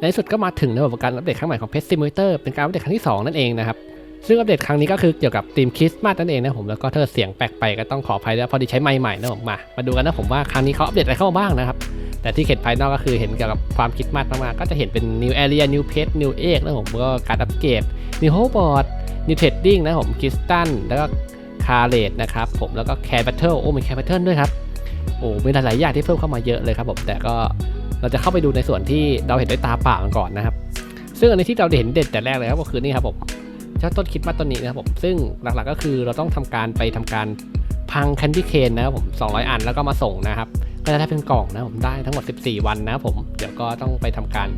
ในที่สุดก็มาถึงระบบการอัปเดตครั้งใหม่ของเพ t ซิมูเตอร์เป็นการอัปเดตครั้งที่ 2 นั่นเองนะครับ ซึ่งอัปเดตครั้งนี้ก็คือเกี่ยวกับธีมคริสต์มาสนั่นเองนะผม แล้วก็ถ้าเสียงแปลกไปก็ต้องขออภัยด้วยพอดีใช้ไมค์ใหม่นะผมมา มาดูกันนะผมว่าครั้งนี้เขาอัปเดตอะไรเข้ามาบ้างนะครับ แต่ที่เห็นภายนอกก็คือเห็นเกี่ยวกับความคริสต์มาสมากๆก็จะเห็นเป็น new area new pet new egg นะผมก็การอัปเกรด new hoverboard new trading นะผมคริสตันแล้วก็คาเลดนะครับผมแล้วก็แคร์แบทเทิลโอ้มีแคร์แบทเทิลด้วยครับโอ้มีหลายๆอย่างที่เพิ่มเข้ามาเยอะเลยครับผมแต่ก็ เราจะเข้าไปดูในส่วนที่เราเห็นด้วยตาเปล่ากันก่อนนะครับ ซึ่งอันนี้ที่เราเห็นเด่นแต่แรกเลยครับก็คือนี่ครับผมเจ้าต้นคิดมาต้นนี้นะครับผมซึ่งหลักๆก็คือเราต้องทำการไปทำการพังแคนดี้เคนนะครับผม 200 อันแล้วก็มาส่งนะครับ ก็จะได้เป็นกล่องนะครับผมได้ทั้งหมด 14 วันนะครับผมเดี๋ยวก็ต้องไปทำการ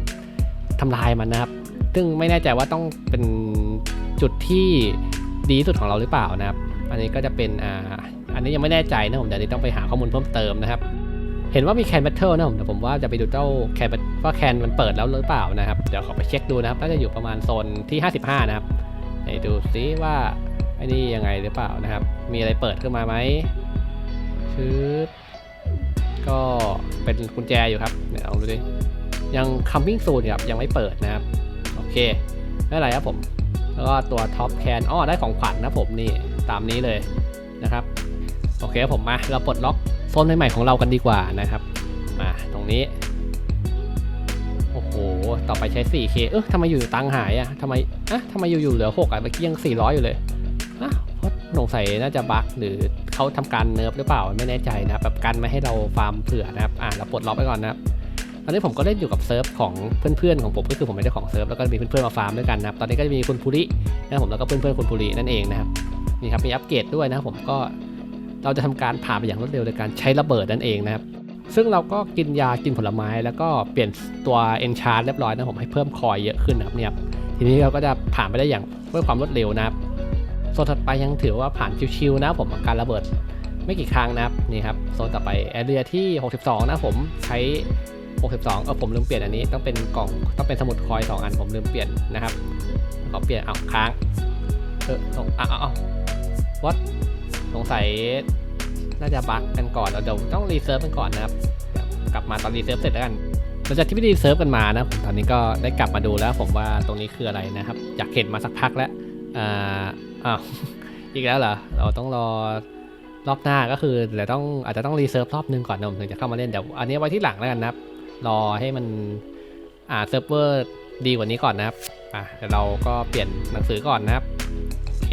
ทำลายมันนะครับ ซึ่งไม่แน่ใจว่าต้องเป็นจุดที่ดีที่สุดของเราหรือเปล่านะครับ อันนี้ก็จะเป็นอ่าอันนี้ยังไม่แน่ใจนะผมเดี๋ยวนี้ต้องไปหาข้อมูลเพิ่มเติมนะครับ เห็นว่ามีแคนแบทเทิลนะผมแต่ผมว่าจะไปดูเจ้าแคนว่าแคนมันเปิดแล้วหรือเปล่านะครับ เดี๋ยวขอไปเช็คดูนะครับ น่าจะอยู่ประมาณโซนที่ 55 นะครับไหนดูซิว่าไอ้นี่ยังไงหรือเปล่านะครับ มีอะไรเปิดขึ้นมาไหมชืบก็เป็นกุญแจอยู่ครับเดี๋ยวลองดูดิ ยัง coming soon ครับยังไม่เปิดนะครับ โอเค ไม่ไรครับผม แล้วก็ตัวท็อปแคนอ้อได้ของขวัญนะผมนี่ตามนี้เลยนะครับ โอเคผมมาเราปลดล็อก โซนใหม่ๆของเรากันดีกว่านะครับ มาตรงนี้ โอ้โห ต่อไปใช้ 4K เออทำไมอยู่ตังหายอะทำไมอะทำไมอยู่ๆเหลือ 6อะเมื่อกี้ยัง 400 อยู่เลยอะเพราะสงสัยน่าจะบั๊กหรือเขาทำการเนิร์ฟหรือเปล่าไม่แน่ใจนะครับแบบกันไม่ให้เราฟาร์มเผื่อนะครับอ่าเราปลดล็อกไปก่อนนะครับตอนนี้ผมก็เล่นอยู่กับเซิร์ฟของเพื่อนๆของผมก็คือผมเป็นเจ้าของเซิร์ฟแล้วก็มีเพื่อนๆมาฟาร์มด้วยกันนะครับตอนนี้ก็จะมีคุณภูรินะผมแล้วก็เพื่อนๆคุณภูรินั่นเองนะครับนี่ครับมีอัปเกรดด้วยนะครับผมก็ เราจะทำการผ่านไปอย่างรวดเร็วโดยการใช้ระเบิดนั่นเองนะครับ ซึ่งเราก็กินยากินผลไม้ แล้วก็เปลี่ยนตัวเอนชาร์เรียบร้อยนะผมให้เพิ่มคอยเยอะขึ้นนะครับเนี่ยทีนี้เราก็จะผ่านไปได้อย่างด้วยความรวดเร็วนะครับโซนถัดไปยังถือว่าผ่านชิวๆนะผมการระเบิดไม่กี่ครั้งนะครับนี่ครับโซนต่อไปแอเรียที่ 62 นะผมใช้ 62 เออผมลืมเปลี่ยนอันนี้ต้องเป็นกล่องต้องเป็นสมุดคอยสองอันผมลืมเปลี่ยนนะครับขอเปลี่ยนเอาค้างเออเอาเอาวัดสงสัย น่าจะบั๊กกันก่อนเราเดี๋ยวต้องรีเซิร์ฟกันก่อนนะครับกลับมาตอนรีเซิร์ฟเสร็จแล้วกันหลังจากที่ไม่รีเซิร์ฟกันมานะผมตอนนี้ก็ได้กลับมาดูแล้วผมว่าตรงนี้คืออะไรนะครับอยากเห็นมาสักพักแล้วอ่าอ้าวอีกแล้วเหรอเราต้องรอรอบหน้าก็คือเดี๋ยวต้องอาจจะต้องรีเซิร์ฟรอบนึงก่อนนะผมถึงจะเข้ามาเล่นเดี๋ยวอันนี้ไว้ที่หลังแล้วกันนะครับรอให้มันอ่าเซิร์ฟเวอร์ดีกว่านี้ก่อนนะครับอะเดี๋ยวเราก็เปลี่ยนหนังสือก่อนนะครับโอเค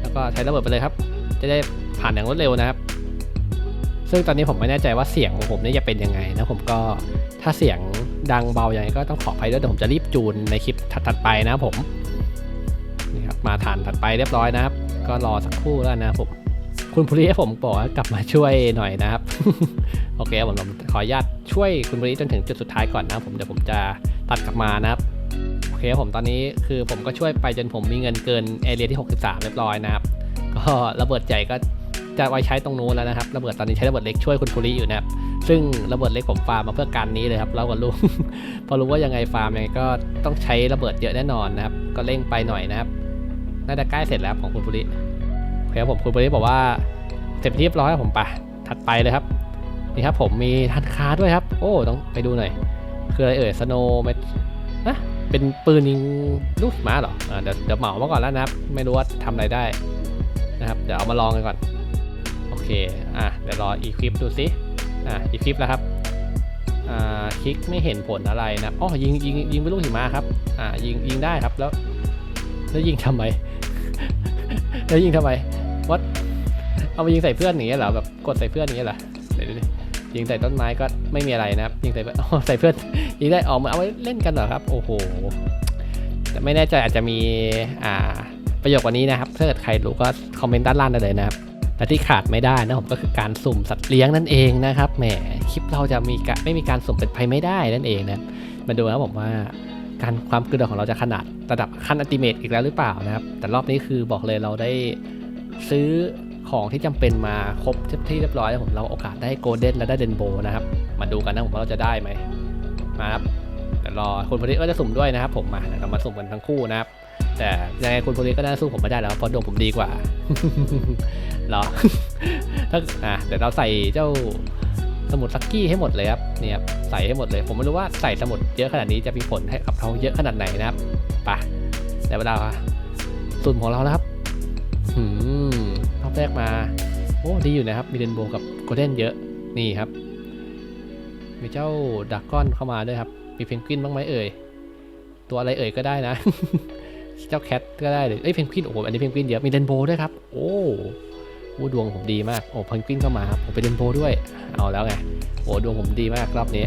แล้วก็ใช้ระเบิดไปเลยครับ จะได้ ผ่านอย่างรวดเร็วนะครับ ซึ่งตอนนี้ผมไม่แน่ใจว่าเสียงของผมเนี่ยจะเป็นยังไงนะผมก็ถ้าเสียงดังเบาอย่างไรก็ต้องขออภัยด้วยเดี๋ยวผมจะรีบจูนในคลิปถัดๆไปนะผมนี่ครับมาฐานถัดไปเรียบร้อยนะครับ ก็รอสักครู่แล้วนะผมคุณภูริให้ผมบอกว่ากลับมาช่วยหน่อยนะครับ โอเคผมผมขออนุญาตช่วยคุณบริจนถึงจุดสุดท้ายก่อนนะผมเดี๋ยวผมจะตัดกลับมานะครับโอเคผมตอนนี้คือผมก็ช่วยไปจนผมมีเงินเกินเอเรียที่ 63 เรียบร้อยนะครับ ก็ระเบิดใหญ่ก็ จะไว้ใช้ตรงนู้นแล้วนะครับระเบิดตอนนี้ใช้ระเบิดเล็กช่วยคุณภูริอยู่นะครับซึ่งระเบิดเล็กผมฟาร์มมาเพื่อการนี้เลยครับเราก็รู้พอรู้ว่ายังไงฟาร์มยังไงก็ต้องใช้ระเบิดเยอะแน่นอนนะครับ ก็เร่งไปหน่อยนะครับน่าจะใกล้เสร็จแล้วของคุณภูริโอเคครับผมคุณภูริบอกว่าเสร็จเรียบร้อยผมไปถัดไปเลยครับนี่ครับผมมีทันคาด้วยครับ โอ้ต้องไปดูหน่อยคืออะไรเอ่ยสโนเมทนะเป็นปืนยิงลูกหิมะเหรออเดี๋ยวเดี๋ยวเหมามาก่อนแล้วนะครับ ไม่รู้ว่าทำอะไรได้นะครับ เดี๋ยวเอามาลองกันก่อน เค อะ เดี๋ยวรออีคลิปดูสิอะอีคลิปแล้วครับ อ่า คลิกไม่เห็นผลอะไรนะอ๋อยิงยิงยิงเป็นลูกหิมะครับ อ่า ยิงยิงได้ครับ แล้ว แล้วยิงทำไม แล้วยิงทำไมวัดเอามายิงใส่เพื่อนอย่างเงี้ยเหรอ แบบกดใส่เพื่อนอย่างเงี้ยเหรอเดี๋ยวดิยิงใส่ต้นไม้ก็ไม่มีอะไรนะครับ ยิงใส่เพื่อนใส่เพื่อน ยิงได้ออกมาเอาไว้เล่นกันเหรอครับ โอ้โห แต่ไม่แน่ใจอาจจะมี อ่าประโยคกว่านี้นะครับ ถ้าเกิดใครรู้ก็คอมเมนต์ด้านล่างได้เลยนะครับ และที่ขาดไม่ได้นะผมก็คือการสุ่มสัตว์เลี้ยงนั่นเองนะครับแหมคลิปเราจะมีกะไม่มีการสุ่มเป็นไปไม่ได้นั่นเองนะมาดูนะครับผมว่าการความเกระโดของเราจะขนาดระดับขั้นอัลติเมทอีกแล้วหรือเปล่านะครับ แต่รอบนี้คือบอกเลยเราได้ซื้อของที่จำเป็นมาครบที่เรียบร้อยแล้วผมเราโอกาสได้โกลเด้นและได้เดนโบนะครับ มาดูกันนะผมว่าเราจะได้ไหมมาครับเดี๋ยวรอคุณพลิตก็จะสุ่มด้วยนะครับ ผมมาเรามาสุ่มกันทั้งคู่นะครับ แต่ยังไงคุณพลิตก็น่าสู้ผมไม่ได้แล้วเพราะดวงผมดีกว่าหรอถ้าอะเดี๋ยวเราใส่เจ้าสมุดลักกี้ให้หมดเลยครับเนี่ยครับใส่ให้หมดเลย ผมไม่รู้ว่าใส่สมุดเยอะขนาดนี้จะมีผลให้กับเราเยอะขนาดไหนนะครับไปะแต่เวลาสุ่มของเราแล้วครับหืมรอบแรกมาโอ้ดีอยู่นะครับ มีเรนโบกับโกลเด้นเยอะนี่ครับ มีเจ้าดักก้อนเข้ามาด้วยครับ มีเพนกวินบ้างไหมเอ่ยตัวอะไรเอ่ยก็ได้นะ เจ้าแคทก็ได้เลยเอ้ยเพนกวินโอ้โหอันนี้เพนกวินเยอะมีเรนโบด้วยครับ โอ้โหดวงผมดีมากโอ้เพนกวินเข้ามาครับผมเป็นเรนโบด้วยเอาแล้วไงโอ้ดวงผมดีมากรอบนี้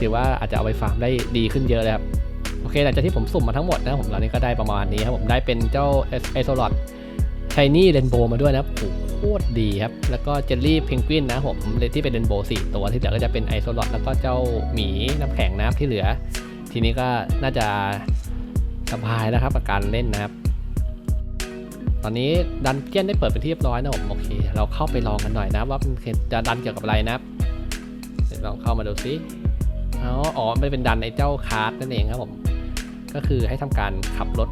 ถือว่าอาจจะเอาไปฟาร์มได้ดีขึ้นเยอะเลยครับโอเคหลังจากที่ผมสุ่มมาทั้งหมดนะผมตอนนี้ก็ได้ประมาณนี้ครับผมได้เป็นเจ้าไอโซลอดชายนี่เรนโบมาด้วยนะครับโอ้โคตรดีครับ แล้วก็เจลลี่เพนกวินนะผมเลยที่เป็นเรนโบว์สี่ตัวที่เหลือก็จะเป็นไอโซลอดแล้วก็เจ้าหมีน้ำแข็งนะครับที่เหลือ ทีนี้ก็น่าจะ สบายแล้วครับกับการเล่นนะครับ ตอนนี้ดันเจียนได้เปิดเป็นที่เรียบร้อยนะผมโอเค เราเข้าไปลองกันหน่อยนะว่ามันจะดันเกี่ยวกับอะไรนะครับเดี๋ยวลองเข้ามาดูซิอ๋ออ๋อมันเป็นดันในเจ้าคาร์ดนั่นเองครับผมก็คือให้ทำการขับรถ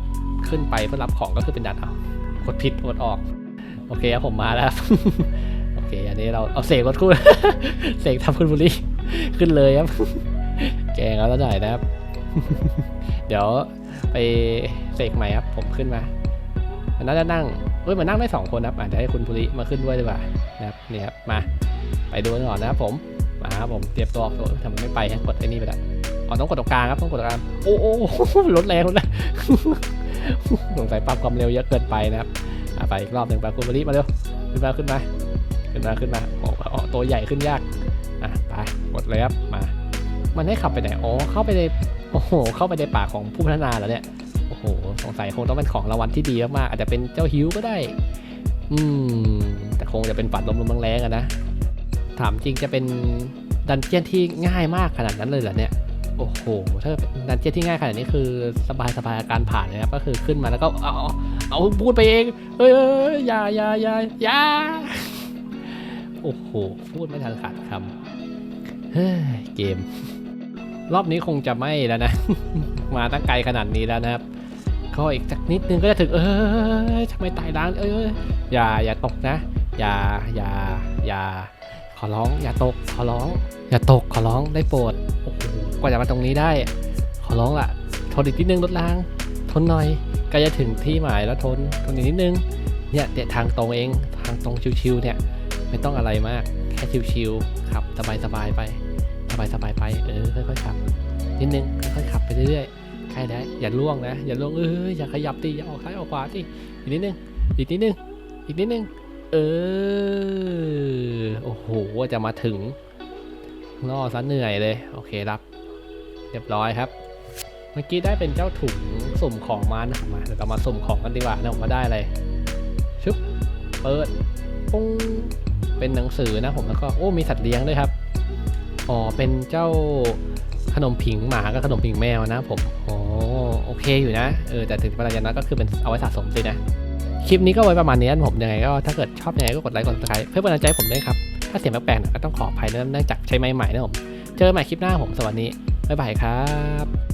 ขึ้นไปเพื่อรับของก็คือเป็นดันเอากดผิดกดออก โอเคครับผมมาแล้วโอเค อันนี้เราเอาเสกรถคู่เสกทำคุณบุรีขึ้นเลยครับ แกงแล้วหน่อยนะครับ เดี๋ยว ไปเสกใหม่ครับ ผมขึ้นมา มันน่าจะนั่งเอ้ยมันนั่งได้สองคนครับอาจจะให้คุณภูริมาขึ้นด้วยดีกว่านะครับนี่ครับมา ไปดูกันก่อนนะครับผมมาครับผมเตรียมตัวโอ้ยทำไมไม่ไปฮะกดไอ้นี่ไปละอ๋อต้องกดตรงกลางครับต้องกดตรงกลางโอ้โอ้โอ้รถแรงรถแรงสงสัยปรับความเร็วเยอะเกินไปนะครับไปอีกรอบหนึ่งไปคุณภูริมาเร็วขึ้นมาขึ้นมาขึ้นมาขึ้นมาโอ้โอ้ตัวใหญ่ขึ้นยากอะไปกดเลยครับมา มันให้ขับไปไหนอ๋อเข้าไปใน โอ้โห เข้าไปในป่าของผู้พัฒนาแล้วเนี่ย โอ้โห สงสัยคงต้องเป็นของรางวัลที่ดีมากๆ อาจจะเป็นเจ้าฮิวก็ได้ อืม แต่คงจะเป็นปัดลมลมแรงๆอะนะ ถามจริงจะเป็นดันเจียนที่ง่ายมากขนาดนั้นเลยเหรอเนี่ย โอ้โห ถ้าดันเจียนที่ง่ายขนาดนี้คือสบายสบายๆการผ่านเลยครับก็คือขึ้นมาแล้วก็เอา เอาเอาพูดไปเองเอ้ยเอ้ยอย่าอย่าอย่าอย่าโอ้โห พูดไม่ทันขาดคำเฮ้ยเกม รอบนี้คงจะไม่แล้วนะ มาตั้งไกลขนาดนี้แล้วนะครับก็อีกสักนิดนึงก็จะถึงเออทำไมตายล้างเอออย่าอย่าตกนะ อย่าอย่าอย่าขอร้อง อย่าตกขอร้อง อย่าตกขอร้องได้โปรดโอ้โหกว่าจะมาตรงนี้ได้ ขอร้องล่ะทนอีกนิดนึงรถราง ทนหน่อยใกล้จะถึงที่หมายแล้วทนทนอีกนิดนึงเนี่ยเดี๋ยวทางตรงเองทางตรงชิวๆเนี่ยไม่ต้องอะไรมากแค่ชิวๆขับสบายๆไป สบายๆไปเออค่อยๆขับนิดนึงค่อยๆขับไปเรื่อยๆใช่ได้อย่าล่วงนะอย่าล่วงเอออย่าขยับตีอย่าออกซ้ายออกขวาตีอีกนิดนึงอีกนิดนึงอีกนิดนึงเออโอ้โหจะมาถึงล่อซะเหนื่อยเลยโอเครับ เรียบร้อยครับ เมื่อกี้ได้เป็นเจ้าถุงสุ่มของมานะมาเดี๋ยวเรามาสุ่มของกันดีกว่านะผมมาได้อะไรชึบเปิดปุ้งเป็นหนังสือนะผมแล้วก็โอ้มีสัตว์เลี้ยงด้วยครับ อ๋อ เป็นเจ้าขนมผิงหมากับขนมผิงแมวนะผม อ๋อ โอเคอยู่นะ เออ แต่ถึงเวลาอย่างนั้นก็คือเป็นเอาไว้สะสมเลยนะ คลิปนี้ก็ไว้ประมาณนี้นผมยังไงก็ถ้าเกิดชอบยังไงก็กดไลค์กดติดตามเพื่อเป็นกำลังใจผมด้วยครับ ถ้าเสียงแปลกๆเนี่ยก็ต้องขออภัยนะเนื่องจากใช้ไม้ใหม่นะผม เจอกันใหม่คลิปหน้าผมสวัสดีบ๊ายบายครับ